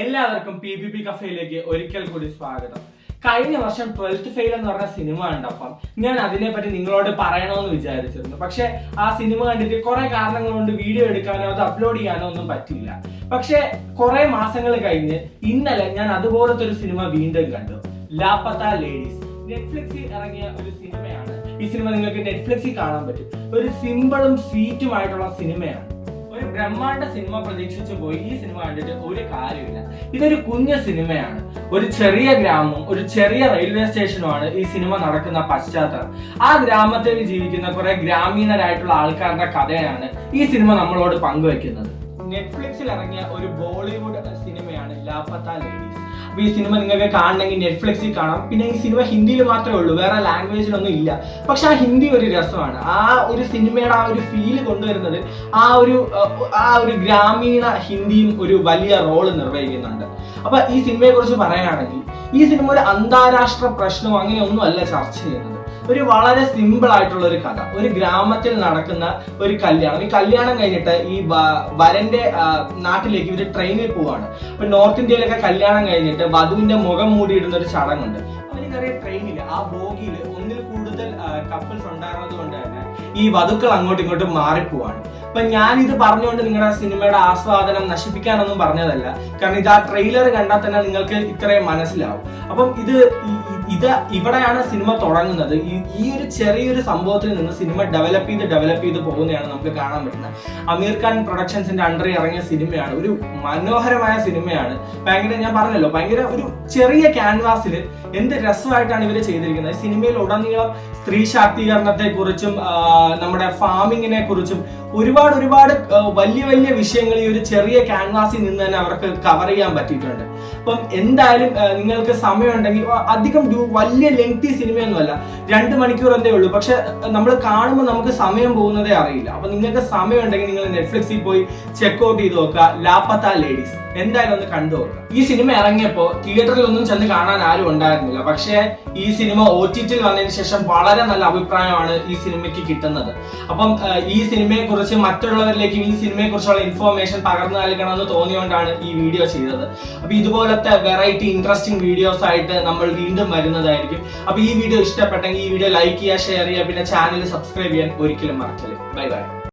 എല്ലാവർക്കും P B P കഫയിലേക്ക് ഒരിക്കൽ കൂടി സ്വാഗതം. കഴിഞ്ഞ വർഷം ട്വൽത്ത് ഫെയിൽ എന്ന് പറഞ്ഞ സിനിമ കണ്ടപ്പം ഞാൻ അതിനെ പറ്റി നിങ്ങളോട് പറയണമെന്ന് വിചാരിച്ചിരുന്നു. പക്ഷെ ആ സിനിമ കണ്ടിട്ട് കുറെ കാരണങ്ങൾ കൊണ്ട് വീഡിയോ എടുക്കാനോ അത് അപ്ലോഡ് ചെയ്യാനോ ഒന്നും പറ്റില്ല പക്ഷെ കുറെ മാസങ്ങൾ കഴിഞ്ഞ് ഇന്നലെ ഞാൻ അതുപോലത്തെ ഒരു സിനിമ വീണ്ടും കണ്ടു. ലാപ്പത്ത ലേഡീസ് നെറ്റ്ഫ്ലിക്സിൽ ഇറങ്ങിയ ഒരു സിനിമയാണ്. ഈ സിനിമ നിങ്ങൾക്ക് നെറ്റ്ഫ്ലിക്സിൽ കാണാൻ പറ്റും. ഒരു സിമ്പിളും സ്വീറ്റുമായിട്ടുള്ള സിനിമയാണ്. ഒരു ബ്രഹ്മാണ്ട സിനിമ പ്രതീക്ഷിച്ചു പോയി. ഈ സിനിമ കണ്ടിട്ട് ഒരു കാര്യമില്ല ഇതൊരു കുഞ്ഞ സിനിമയാണ്. ഒരു ചെറിയ ഗ്രാമവും ഒരു ചെറിയ റെയിൽവേ സ്റ്റേഷനുമാണ് ഈ സിനിമ നടക്കുന്ന പശ്ചാത്തലം. ആ ഗ്രാമത്തിൽ ജീവിക്കുന്ന കുറെ ഗ്രാമീണരായിട്ടുള്ള ആൾക്കാരുടെ കഥയാണ് ഈ സിനിമ നമ്മളോട് പങ്കുവെക്കുന്നത് നെറ്റ്ഫ്ലിക്സിൽ ഇറങ്ങിയ ഒരു ബോളിവുഡ് സിനിമയാണ് ലാപ്പത്ത ലേഡീസ്. അപ്പൊ ഈ സിനിമ നിങ്ങൾക്ക് കാണണമെങ്കിൽ നെറ്റ്ഫ്ലിക്സിൽ കാണാം. പിന്നെ ഈ സിനിമ ഹിന്ദിയിൽ മാത്രമേ ഉള്ളൂ വേറെ ലാംഗ്വേജിലൊന്നും ഇല്ല. പക്ഷെ ആ ഹിന്ദി ഒരു രസമാണ്. ആ ഒരു സിനിമയുടെ ആ ഒരു ഫീൽ കൊണ്ടുവരുന്നത് ആ ഒരു ആ ഒരു ഗ്രാമീണ ഹിന്ദിയും ഒരു വലിയ റോൾ നിർവഹിക്കുന്നുണ്ട്. അപ്പൊ ഈ സിനിമയെ കുറിച്ച് പറയുകയാണെങ്കിൽ ഈ സിനിമ ഒരു അന്താരാഷ്ട്ര പ്രശ്നം അങ്ങനെയൊന്നും അല്ല ചർച്ച ചെയ്യുന്നത്. ഒരു വളരെ സിമ്പിൾ ആയിട്ടുള്ള ഒരു കഥ. ഒരു ഗ്രാമത്തിൽ നടക്കുന്ന ഒരു കല്യാണം. ഈ കല്യാണം കഴിഞ്ഞിട്ട് ഈ വരന്റെ നാട്ടിലേക്ക് ഇവർ ട്രെയിനിൽ പോവാണ്. അപ്പൊ നോർത്ത് ഇന്ത്യയിലൊക്കെ കല്യാണം കഴിഞ്ഞിട്ട് വധുവിന്റെ മുഖം മൂടിയിടുന്ന ഒരു ചടങ്ങുണ്ട്. അവർ കയറിയ ട്രെയിനിൽ ആ ബോഗിയിൽ ഒന്നിൽ കൂടുതൽ കപ്പിൾസ് ഉണ്ടായിരുന്നത് കൊണ്ട് തന്നെ ഈ വധുക്കൾ അങ്ങോട്ടും ഇങ്ങോട്ടും മാറിപ്പോവാണ്. അപ്പൊ ഞാൻ ഇത് പറഞ്ഞുകൊണ്ട് നിങ്ങളുടെ സിനിമയുടെ ആസ്വാദനം നശിപ്പിക്കാനൊന്നും പറഞ്ഞതല്ല. കാരണം ഇത് ആ ട്രെയിലർ കണ്ടാൽ തന്നെ നിങ്ങൾക്ക് ഇത്രയും മനസ്സിലാവും. അപ്പം ഇത് ഇത് ഇവിടെയാണ് സിനിമ തുടങ്ങുന്നത്. ഈ ഒരു ചെറിയൊരു സംഭവത്തിൽ നിന്ന് സിനിമ ഡെവലപ്പ് ചെയ്ത് ഡെവലപ്പ് ചെയ്ത് പോകുന്നതാണ് നമുക്ക് കാണാൻ പറ്റുന്നത്. അമീർ ഖാൻ പ്രൊഡക്ഷൻസിന്റെ അണ്ടറിൽ ഇറങ്ങിയ സിനിമയാണ്. ഒരു മനോഹരമായ സിനിമയാണ്. ഭയങ്കര ഞാൻ പറഞ്ഞല്ലോ ഭയങ്കര ഒരു ചെറിയ ക്യാൻവാസിൽ എന്ത് രസമായിട്ടാണ് ഇവർ ചെയ്തിരിക്കുന്നത്. സിനിമയിൽ ഉടനീളം സ്ത്രീ ശാക്തീകരണത്തെ കുറിച്ചും നമ്മുടെ ഫാമിങ്ങിനെ കുറിച്ചും ഒരുപാട് ഒരുപാട് വലിയ വലിയ വിഷയങ്ങൾ ഈ ഒരു ചെറിയ ക്യാൻവാസിൽ നിന്ന് തന്നെ അവർക്ക് കവർ ചെയ്യാൻ പറ്റിയിട്ടുണ്ട്. അപ്പം എന്തായാലും നിങ്ങൾക്ക് സമയമുണ്ടെങ്കിൽ അധികം ഡു- വലിയ ലെങ്തി സിനിമയൊന്നുമല്ല രണ്ട് മണിക്കൂർ എന്തേ ഉള്ളൂ. പക്ഷെ നമ്മൾ കാണുമ്പോൾ നമുക്ക് സമയം പോകുന്നതേ അറിയില്ല. അപ്പൊ നിങ്ങൾക്ക് സമയം ഉണ്ടെങ്കിൽ നിങ്ങൾ നെറ്റ്ഫ്ലിക്സിൽ പോയി ചെക്ക് ഔട്ട് ചെയ്ത് നോക്കുക. ലാപ്പത്ത ലേഡീസ്. എന്തായാലും ഒന്ന് കണ്ടു നോക്കുക. ഈ സിനിമ ഇറങ്ങിയപ്പോൾ തിയേറ്ററിൽ ഒന്നും ചെന്ന് കാണാൻ ആരും ഉണ്ടായിരുന്നില്ല. പക്ഷേ ഈ സിനിമ ഒ ടി ടിയിൽ വന്നതിന് ശേഷം വളരെ നല്ല അഭിപ്രായമാണ് ഈ സിനിമയ്ക്ക് കിട്ടുന്നത്. അപ്പം ഈ സിനിമയെ കുറിച്ച് മറ്റുള്ളവരിലേക്ക് ഈ സിനിമയെ കുറിച്ചുള്ള ഇൻഫോർമേഷൻ പകർന്നു നൽകണമെന്ന് തോന്നിയോണ്ടാണ് ഈ വീഡിയോ ചെയ്തത്. അപ്പൊ ഇതുപോലത്തെ വെറൈറ്റി ഇൻട്രസ്റ്റിംഗ് വീഡിയോസ് ആയിട്ട് നമ്മൾ വീണ്ടും വരുന്നതായിരിക്കും അപ്പൊ ഈ വീഡിയോ ഇഷ്ടപ്പെട്ടെങ്കിൽ ഈ വീഡിയോ ലൈക്ക് ചെയ്യുക ഷെയർ ചെയ്യുക പിന്നെ ചാനൽ സബ്സ്ക്രൈബ് ചെയ്യാൻ ഒരിക്കലും മറക്കല്ലേ ബൈ ബൈ